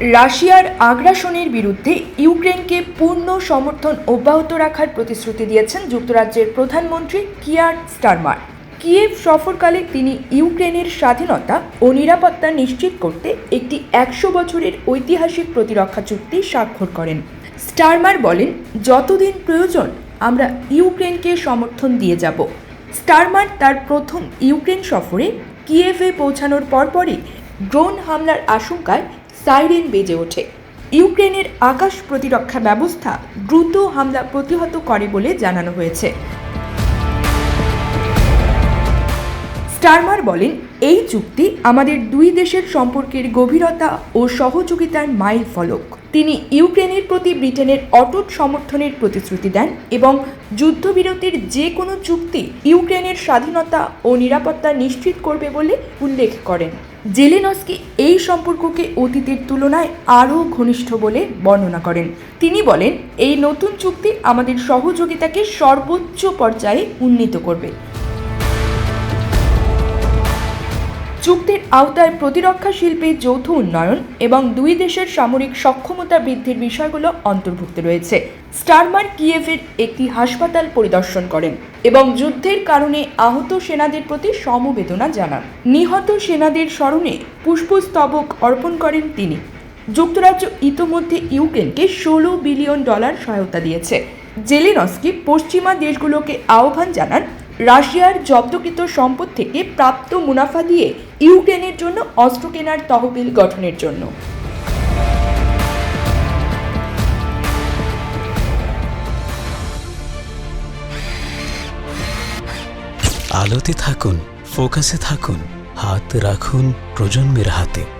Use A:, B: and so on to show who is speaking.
A: রাশিয়ার আগ্রাসনের বিরুদ্ধে ইউক্রেনকে পূর্ণ সমর্থন অব্যাহত রাখার প্রতিশ্রুতি দিয়েছেন যুক্তরাজ্যের প্রধানমন্ত্রী কিয়ার স্টারমার। কিয়েভ সফরকালে তিনি ইউক্রেনের স্বাধীনতা ও নিরাপত্তা নিশ্চিত করতে একটি একশো বছরের ঐতিহাসিক প্রতিরক্ষা চুক্তি স্বাক্ষর করেন। স্টারমার বলেন, যতদিন প্রয়োজন, আমরা ইউক্রেনকে সমর্থন দিয়ে যাব। স্টারমার তার প্রথম ইউক্রেন সফরে কিয়েভে পৌঁছানোর পরপরই ড্রোন হামলার আশঙ্কায় সাইরেন বেজে ওঠে। ইউক্রেনের আকাশ প্রতিরক্ষা ব্যবস্থা দ্রুত হামলা প্রতিহত করে বলে জানানো হয়েছে। স্টারমার বলেন, এই চুক্তি আমাদের দুই দেশের সম্পর্কের গভীরতা ও সহযোগিতার মাইল ফলক। তিনি ইউক্রেনের প্রতি ব্রিটেনের অটুট সমর্থনের প্রতিশ্রুতি দেন এবং যুদ্ধবিরতির যে কোনো চুক্তি ইউক্রেনের স্বাধীনতা ও নিরাপত্তা নিশ্চিত করবে বলে উল্লেখ করেন। জেলেনস্কি এই সম্পর্ককে অতীতের তুলনায় আরও ঘনিষ্ঠ বলে বর্ণনা করেন। তিনি বলেন, এই নতুন চুক্তি আমাদের সহযোগিতাকে সর্বোচ্চ পর্যায়ে উন্নীত করবে। চুক্তির আওতায় প্রতিরক্ষা শিল্পে যৌথ উন্নয়ন এবং দুই দেশের সামরিক সক্ষমতা বৃদ্ধির বিষয়গুলো অন্তর্ভুক্ত রয়েছে। স্টারমার কিয়েভের একটি হাসপাতাল পরিদর্শন করেন এবং যুদ্ধের কারণে আহত সেনাদের প্রতি সমবেদনা জানান। নিহত সেনাদের স্মরণে পুষ্পস্তবক অর্পণ করেন তিনি। যুক্তরাজ্য ইতোমধ্যে ইউক্রেনকে ষোলো বিলিয়ন ডলার সহায়তা দিয়েছে। জেলেনস্কি পশ্চিমা দেশগুলোকে আহ্বান জানান রাশিয়ার জব্দকৃত সম্পদ থেকে প্রাপ্ত মুনাফা দিয়ে ইউক্রেনের জন্য অস্ত্র কেনার তহবিল গঠনের জন্য।
B: আলোতে থাকুন, ফোকাসে থাকুন, হাত রাখুন প্রজন্মের হাতে।